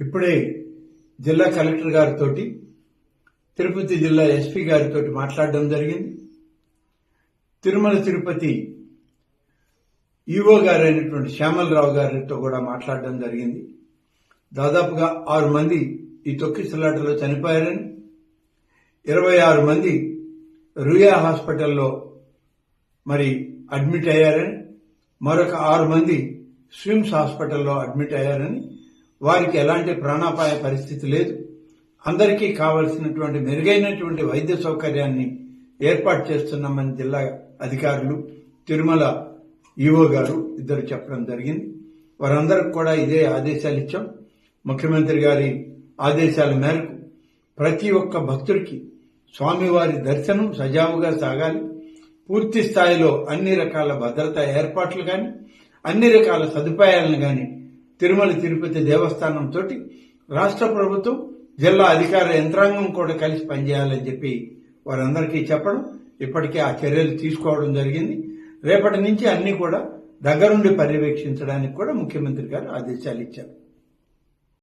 ఇప్పుడే జిల్లా కలెక్టర్ గారితో తిరుపతి జిల్లా ఎస్పీ గారితో మాట్లాడడం జరిగింది. తిరుమల తిరుపతి ఈవో గారు అయినటువంటి శ్యామలరావు గారితో కూడా మాట్లాడడం జరిగింది. దాదాపుగా ఆరు మంది ఈ తొక్కిసలాటలో చనిపోయారని ఇరవై ఆరు మంది రుయా హాస్పిటల్లో మరి అడ్మిట్ అయ్యారని మరొక ఆరు మంది స్విమ్స్ హాస్పిటల్లో అడ్మిట్ అయ్యారని వారికి ఎలాంటి ప్రాణాపాయ పరిస్థితి లేదు. అందరికీ కావలసినటువంటి మెరుగైనటువంటి వైద్య సౌకర్యాన్ని ఏర్పాటు చేస్తున్నామని జిల్లా అధికారులు తిరుమల ఈవో గారు ఇద్దరు చెప్పడం జరిగింది. వారందరికి కూడా ఇదే ఆదేశాలు ఇచ్చాం. ముఖ్యమంత్రి గారి ఆదేశాల మేరకు ప్రతి ఒక్క భక్తుడికి స్వామివారి దర్శనం సజావుగా సాగాలి. పూర్తి స్థాయిలో అన్ని రకాల భద్రతా ఏర్పాట్లు కానీ అన్ని రకాల సదుపాయాలను కానీ తిరుమల తిరుపతి దేవస్థానం తోటి రాష్ట్ర ప్రభుత్వం జిల్లా అధికార యంత్రాంగం కూడా కలిసి పనిచేయాలని చెప్పి వారందరికీ చెప్పడం ఇప్పటికే ఆ చర్యలు తీసుకోవడం జరిగింది. రేపటి నుంచి అన్ని కూడా దగ్గరుండి పర్యవేక్షించడానికి కూడా ముఖ్యమంత్రి గారు ఆదేశాలు ఇచ్చారు.